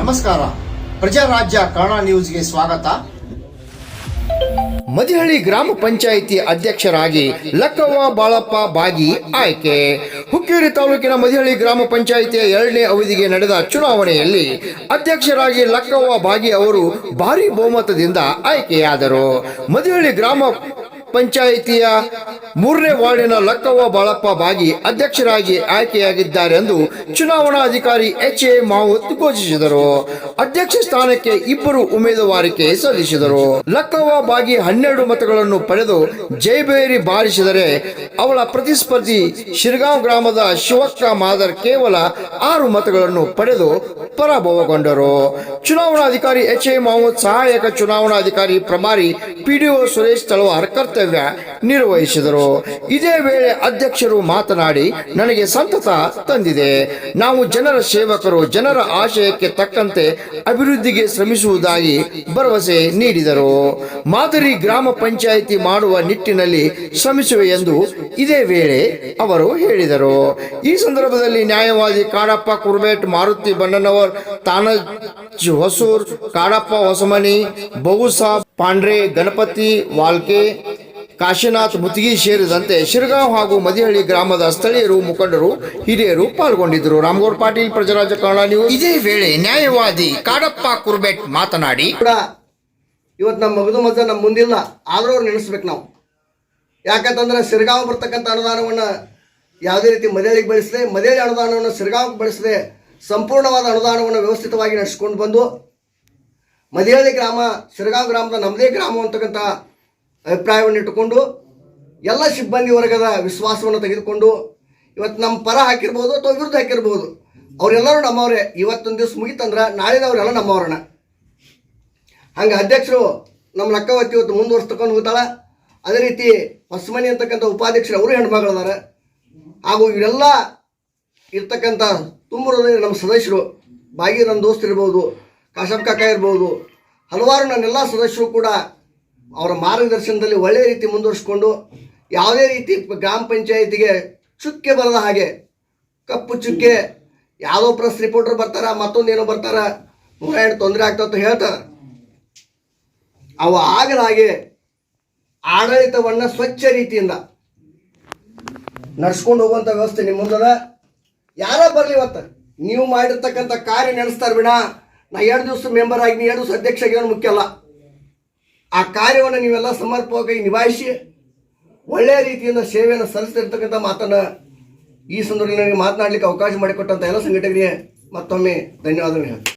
ನಮಸ್ಕಾರ. ಪ್ರಜಾರಾಜ್ಯ ಕನ್ನಡ ನ್ಯೂಸ್ಗೆ ಸ್ವಾಗತ. ಮದಿಹಳ್ಳಿ ಗ್ರಾಮ ಪಂಚಾಯಿತಿ ಅಧ್ಯಕ್ಷರಾಗಿ ಲಕ್ಕವ್ವ ಬಾಳಪ್ಪ ಬಾಗಿ ಆಯ್ಕೆ. ಹುಕ್ಕೇರಿ ತಾಲೂಕಿನ ಮದಿಹಳ್ಳಿ ಗ್ರಾಮ ಪಂಚಾಯಿತಿಯ ಎರಡನೇ ಅವಧಿಗೆ ನಡೆದ ಚುನಾವಣೆಯಲ್ಲಿ ಅಧ್ಯಕ್ಷರಾಗಿ ಲಕ್ಕವ್ವ ಬಾಗಿ ಅವರು ಭಾರಿ ಬಹುಮತದಿಂದ ಆಯ್ಕೆಯಾದರು. ಮದಿಹಳ್ಳಿ ಗ್ರಾಮ ಪಂಚಾಯಿತಿಯ ಮೂರನೇ ವಾರ್ಡಿನ ಲಕ್ಕವ್ವ ಬಾಳಪ್ಪ ಬಾಗಿ ಅಧ್ಯಕ್ಷರಾಗಿ ಆಯ್ಕೆಯಾಗಿದ್ದಾರೆ ಎಂದು ಚುನಾವಣಾಧಿಕಾರಿ ಎಚ್ ಎ ಮಾವುತ್ ಘೋಷಿಸಿದರು. ಅಧ್ಯಕ್ಷ ಸ್ಥಾನಕ್ಕೆ ಇಬ್ಬರು ಉಮೇದುವಾರಿಕೆ ಸಲ್ಲಿಸಿದರು. ಲಕ್ಕವ್ವ ಬಾಗಿ ಹನ್ನೆರಡು ಮತಗಳನ್ನು ಪಡೆದು ಜೈಬೇರಿ ಬಾರಿಸಿದರೆ ಅವಳ ಪ್ರತಿಸ್ಪರ್ಧಿ ಶಿರಗಾಂವ್ ಗ್ರಾಮದ ಶಿವಕ್ಕ ಮಾದರ್ ಕೇವಲ ಆರು ಮತಗಳನ್ನು ಪಡೆದು ಪರಾಭವಗೊಂಡರು. ಚುನಾವಣಾಧಿಕಾರಿ ಎಚ್ ಎ ಮಾವುತ್ ಸಹಾಯಕ ಚುನಾವಣಾಧಿಕಾರಿ ಪ್ರಮಾರಿ ಪಿಡಿಒ ಸುರೇಶ್ ತಳವಾರ್ ಕರ್ತವ್ಯ ನಿರ್ವಹಿಸಿದರು. ಇದೇ ವೇಳೆ ಅಧ್ಯಕ್ಷರು ಮಾತನಾಡಿ, ನನಗೆ ಸಂತತ ತಂದಿದೆ. ನಾವು ಜನರ ಸೇವಕರು, ಜನರ ಆಶಯಕ್ಕೆ ತಕ್ಕಂತೆ ಅಭಿವೃದ್ಧಿಗೆ ಶ್ರಮಿಸುವುದಾಗಿ ಭರವಸೆ ನೀಡಿದರು. ಮಾದರಿ ಗ್ರಾಮ ಪಂಚಾಯಿತಿ ಮಾಡುವ ನಿಟ್ಟಿನಲ್ಲಿ ಶ್ರಮಿಸುವೆ ಎಂದು ಇದೇ ವೇಳೆ ಅವರು ಹೇಳಿದರು. ಈ ಸಂದರ್ಭದಲ್ಲಿ ನ್ಯಾಯವಾದಿ ಕಾಡಪ್ಪ ಕುರ್ಬೇಟ್, ಮಾರುತಿ ಬಣ್ಣನವರ್, ತಾನಜ್ ಹೊಸೂರ್, ಕಾಡಪ್ಪ ಹೊಸಮನಿ ಬಹುಸಾ ಪಾಂಡ್ರೆ, ಗಣಪತಿ, ವಾಲ್ಕೆ ಕಾಶಿನಾಥ್ ಮುತ್ತಿಗಿ ಸೇರಿದಂತೆ ಶಿರಗಾಂವ್ ಹಾಗೂ ಮದಿಹಳ್ಳಿ ಗ್ರಾಮದ ಸ್ಥಳೀಯರು ಮುಖಂಡರು ಹಿರಿಯರು ಪಾಲ್ಗೊಂಡಿದ್ದರು. ರಾಮಗೌಡ ಪಾಟೀಲ್ ಪ್ರಜರಾಜ ಕಾರಣ ನೀವು ಇದೇ ವೇಳೆ ನ್ಯಾಯವಾದಿ ಕಾಡಪ್ಪ ಕುರ್ಬೆಟ್ ಮಾತನಾಡಿ ಕೂಡ ಇವತ್ತು ನಮ್ಮ ಮಗದು ಮಜ ನಮ್ಮ ಮುಂದಿಲ್ಲ. ಆದರೂ ಅವ್ರು ನೆನೆಸ್ಬೇಕು ನಾವು. ಯಾಕಂತಂದ್ರೆ ಸಿರ್ಗಾಂವ್ ಬರ್ತಕ್ಕಂಥ ಅನುದಾನವನ್ನು ಯಾವುದೇ ರೀತಿ ಮದಿಹಳ್ಳಿಗೆ ಬಳಸದೆ ಮದೇಳಿ ಅನುದಾನವನ್ನು ಸಿರ್ಗಾಂವ್ ಬಳಸದೆ ಸಂಪೂರ್ಣವಾದ ಅನುದಾನವನ್ನು ವ್ಯವಸ್ಥಿತವಾಗಿ ನಡೆಸ್ಕೊಂಡು ಬಂದು ಮದಿಹಳ್ಳಿ ಗ್ರಾಮ ಸಿರ್ಗಾಂವ್ ಗ್ರಾಮದ ನಮ್ಮದೇ ಗ್ರಾಮ ಅಂತಕ್ಕಂಥ ಅಭಿಪ್ರಾಯವನ್ನು ಇಟ್ಟುಕೊಂಡು ಎಲ್ಲ ಸಿಬ್ಬಂದಿ ವರ್ಗದ ವಿಶ್ವಾಸವನ್ನು ತೆಗೆದುಕೊಂಡು ಇವತ್ತು ನಮ್ಮ ಪರ ಹಾಕಿರ್ಬೋದು ಅಥವಾ ವಿರುದ್ಧ ಹಾಕಿರ್ಬೋದು, ಅವರೆಲ್ಲರೂ ನಮ್ಮವರೇ. ಇವತ್ತೊಂದು ದಿವಸ ಮುಗಿತಂದ್ರೆ ನಾಳಿನವರೆಲ್ಲ ನಮ್ಮವ್ರಣ ಹಂಗೆ ಅಧ್ಯಕ್ಷರು ನಮ್ಮ ಲಕ್ಕವತ್ತಿ ಇವತ್ತು ಮುಂದುವರ್ಸ್ತಕೊಂಡು ಹೋಗ್ತಾಳೆ. ಅದೇ ರೀತಿ ಹೊಸಮನಿ ಅಂತಕ್ಕಂಥ ಉಪಾಧ್ಯಕ್ಷರು ಅವರು ಹೆಣ್ಮಗಳಿದ್ದಾರೆ ಹಾಗೂ ಇವರೆಲ್ಲ ಇರ್ತಕ್ಕಂಥ ತುಂಬ ನಮ್ಮ ಸದಸ್ಯರು, ಬಾಗಿ ನನ್ನ ದೋಸ್ತರು ಇರ್ಬೋದು ಕಾಶಪ್ ಕಾಕ ಇರ್ಬೋದು, ಹಲವಾರು ನನ್ನೆಲ್ಲ ಸದಸ್ಯರು ಕೂಡ ಅವರ ಮಾರ್ಗದರ್ಶನದಲ್ಲಿ ಒಳ್ಳೆಯ ರೀತಿ ಮುಂದುವರಿಸ್ಕೊಂಡು ಯಾವುದೇ ರೀತಿ ಗ್ರಾಮ ಪಂಚಾಯಿತಿಗೆ ಚುಕ್ಕೆ ಬರದ ಹಾಗೆ, ಕಪ್ಪು ಚುಕ್ಕೆ, ಯಾವುದೋ ಪ್ರೆಸ್ ರಿಪೋರ್ಟರ್ ಬರ್ತಾರ ಮತ್ತೊಂದೇನೋ ಬರ್ತಾರ, ನೂರ ಎರಡು ತೊಂದರೆ ಆಗ್ತಂತ ಹೇಳ್ತಾರೆ. ಅವ ಆಗಲಾಗೆ ಆಡಳಿತವನ್ನು ಸ್ವಚ್ಛ ರೀತಿಯಿಂದ ನಡ್ಸ್ಕೊಂಡು ಹೋಗುವಂಥ ವ್ಯವಸ್ಥೆ ನಿಮ್ಮ ಮುಂದದ. ಯಾರ ಬರಲಿ ಇವತ್ತು. ನೀವು ಮಾಡಿರ್ತಕ್ಕಂಥ ಕಾರ್ಯ ನಡೆಸ್ತಾರೆ ಬಿಡ. ನಾ ಎರಡು ದಿವಸ ಮೆಂಬರ್ ಆಗಿ ಎರಡು ದಿವಸ ಅಧ್ಯಕ್ಷ ಮುಖ್ಯ ಅಲ್ಲ. ಆ ಕಾರ್ಯವನ್ನು ನೀವೆಲ್ಲ ಸಮರ್ಪಕವಾಗಿ ನಿಭಾಯಿಸಿ ಒಳ್ಳೆಯ ರೀತಿಯಿಂದ ಸೇವೆಯನ್ನು ಸಲ್ಲಿಸಿರ್ತಕ್ಕಂಥ ಮಾತನ್ನು ಈ ಸಂದರ್ಭದಲ್ಲಿ ಮಾತನಾಡಲಿಕ್ಕೆ ಅವಕಾಶ ಮಾಡಿಕೊಟ್ಟಂಥ ಎಲ್ಲ ಸಂಘಟನೆಗೆ ಮತ್ತೊಮ್ಮೆ ಧನ್ಯವಾದಗಳು ಹೇಳ್ತೀನಿ.